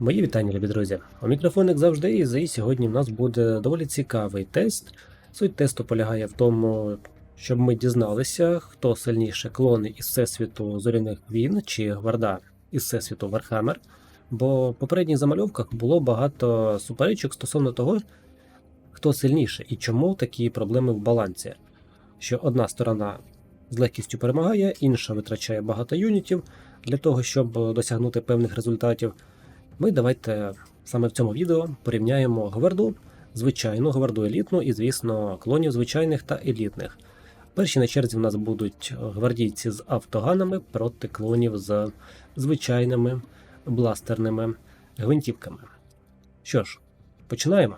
Мої вітання, любі друзі. У мікрофон, як завжди, і сьогодні в нас буде доволі цікавий тест. Суть тесту полягає в тому, щоб ми дізналися, хто сильніше клони із всесвіту зоряних війн чи гварда із всесвіту Вархаммер. Бо в попередніх замальовках було багато суперечок стосовно того, хто сильніше і чому такі проблеми в балансі. Що одна сторона з легкістю перемагає, інша витрачає багато юнітів для того, щоб досягнути певних результатів. Ми давайте саме в цьому відео порівняємо гварду, звичайну гварду елітну і, звісно, клонів звичайних та елітних. Перші на черзі в нас будуть гвардійці з автоганами проти клонів з звичайними бластерними гвинтівками. Що ж, починаємо.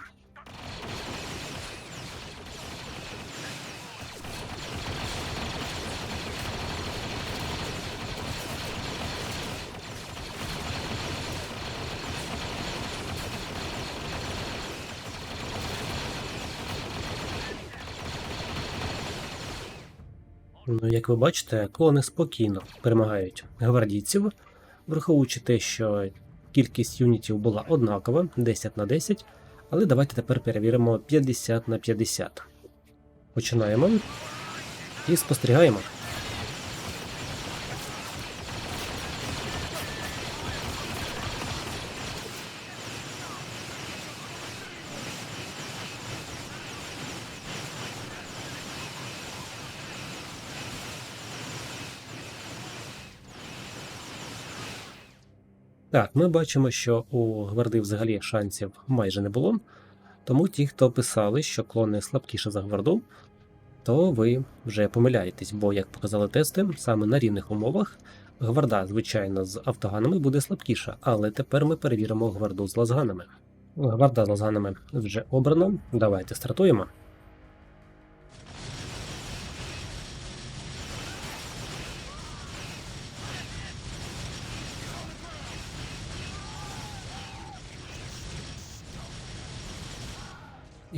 Ну, як ви бачите, клони спокійно перемагають гвардійців, враховуючи те, що кількість юнітів була однакова 10 на 10, але давайте тепер перевіримо 50 на 50. Починаємо і спостерігаємо. Так, ми бачимо, що у гварди взагалі шансів майже не було. Тому ті, хто писали, що клони слабкіше за гварду, то ви вже помиляєтесь, бо, як показали тести, саме на рівних умовах гварда, звичайно, з автоганами буде слабкіша, але тепер ми перевіримо гварду з лазганами. Гварда з лазганами вже обрано. Давайте стартуємо.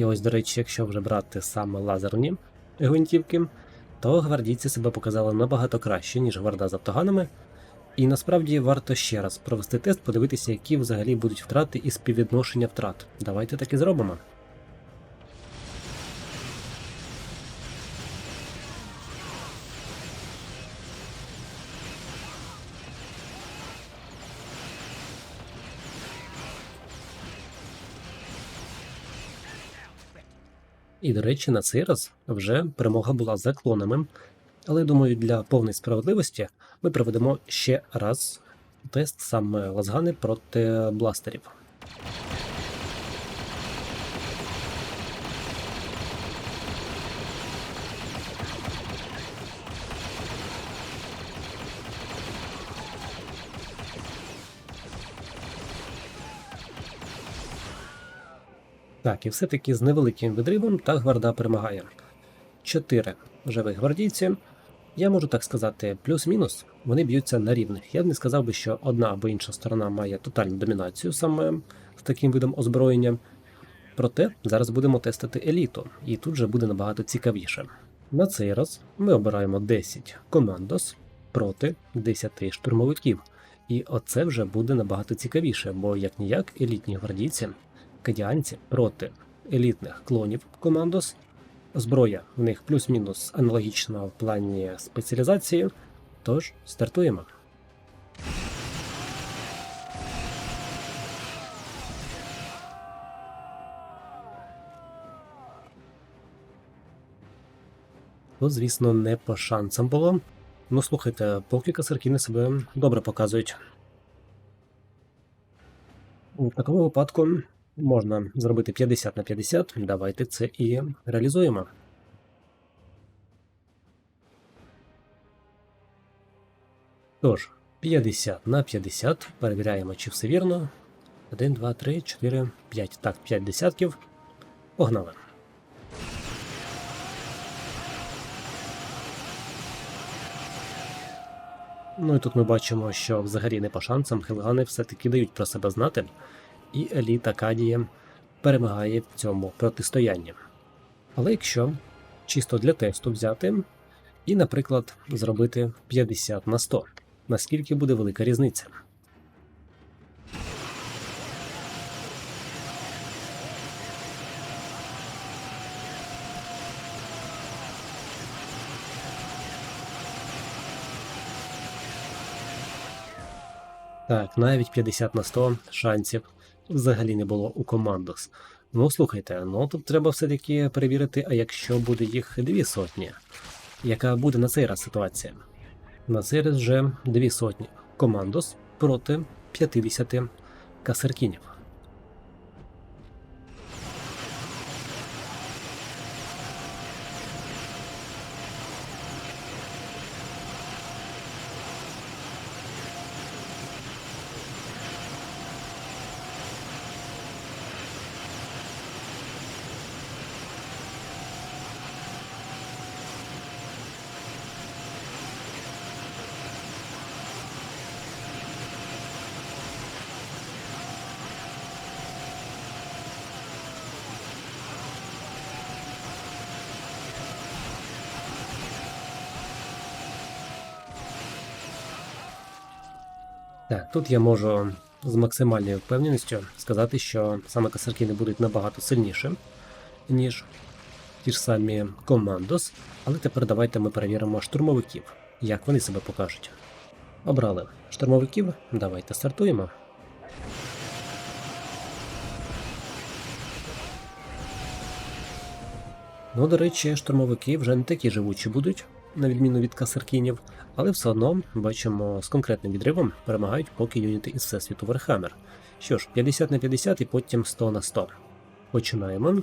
І ось, до речі, якщо вже брати саме лазерні гвинтівки, то гвардійці себе показали набагато краще, ніж гварда з автоганами. І насправді варто ще раз провести тест, подивитися, які взагалі будуть втрати і співвідношення втрат. Давайте так і зробимо. І, до речі, на цей раз вже перемога була за клонами. Але думаю, для повної справедливості ми проведемо ще раз тест саме лазгани проти бластерів. Так, і все-таки з невеликим відривом та гварда перемагає. Чотири живих гвардійці. Я можу так сказати, плюс-мінус, вони б'ються на рівних. Я б не сказав би, що одна або інша сторона має тотальну домінацію саме з таким видом озброєння. Проте зараз будемо тестити еліту, і тут же буде набагато цікавіше. На цей раз ми обираємо 10 командос проти 10 штурмовиків. І оце вже буде набагато цікавіше, бо як ніяк елітні гвардійці кадіанці проти елітних клонів командос. Зброя в них плюс-мінус аналогічна в плані спеціалізації. Тож стартуємо. Тут, звісно, не по шансам було. Ну, слухайте, поки касаркіни себе добре показують. У такому випадку можна зробити 50 на 50. Давайте це і реалізуємо. Тож, 50 на 50. Перевіряємо, чи все вірно. 1, 2, 3, 4, 5. Так, 5 десятків. Погнали. Ну і тут ми бачимо, що взагалі не по шансам хелгани все-таки дають про себе знати і еліта Кадієм перемагає в цьому протистоянні. Але якщо чисто для тесту взяти і, наприклад, зробити 50 на 100, наскільки буде велика різниця? Так, навіть 50 на 100 шансів взагалі не було у командос. Ну слухайте, ну тут треба все-таки перевірити, а якщо буде їх дві сотні, яка буде на цей раз ситуація? На цей раз вже дві сотні командос проти 50 касаркінів. Так, тут я можу з максимальною впевненістю сказати, що саме касаркіни будуть набагато сильніше, ніж ті ж самі командос. Але тепер давайте ми перевіримо штурмовиків, як вони себе покажуть. Обрали штурмовиків, давайте стартуємо. Ну, до речі, штурмовики вже не такі живучі будуть, на відміну від касаркінів, але все одно бачимо з конкретним відривом перемагають поки юніти із всесвіту Warhammer. Що ж, 50 на 50 і потім 100 на 100. Починаємо.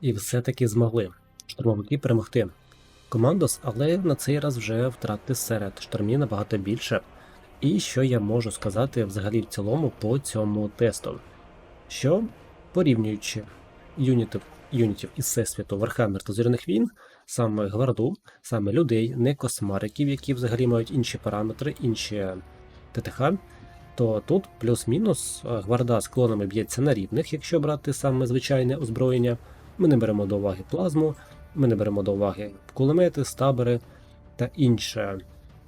І все-таки змогли штурмовики перемогти командос, але на цей раз вже втрати серед штурмів набагато більше. І що я можу сказати взагалі в цілому по цьому тесту? Що порівнюючи юнітів, юнітів із всесвіту Warhammer та Зоряних війн, саме гварду, саме людей, не космариків, які взагалі мають інші параметри, інші ТТХ, то тут плюс-мінус е, гварда з клонами б'ється на рівних, якщо брати саме звичайне озброєння. Ми не беремо до уваги плазму, ми не беремо до уваги кулемети, стабери та інше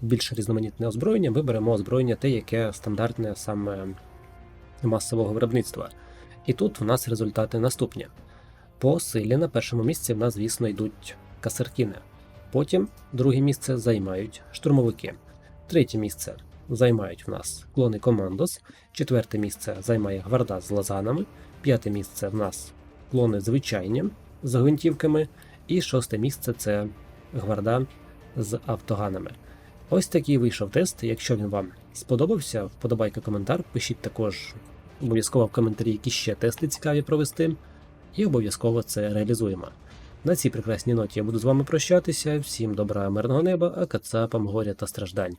більш різноманітне озброєння. Ми беремо озброєння те, яке стандартне саме масового виробництва. І тут в нас результати наступні. По силі на першому місці в нас, звісно, йдуть касаркіни. Потім друге місце займають штурмовики. Третє місце займають в нас клони Командос. Четверте місце займає гварда з лазанами. П'яте місце в нас клони звичайні з гвинтівками. І шосте місце це гварда з автоганами. Ось такий вийшов тест. Якщо він вам сподобався, вподобайка коментар, пишіть також обов'язково в коментарі, які ще тести цікаві провести, і обов'язково це реалізуємо. На цій прекрасній ноті я буду з вами прощатися. Всім добра, мирного неба, а кацапам горя та страждань.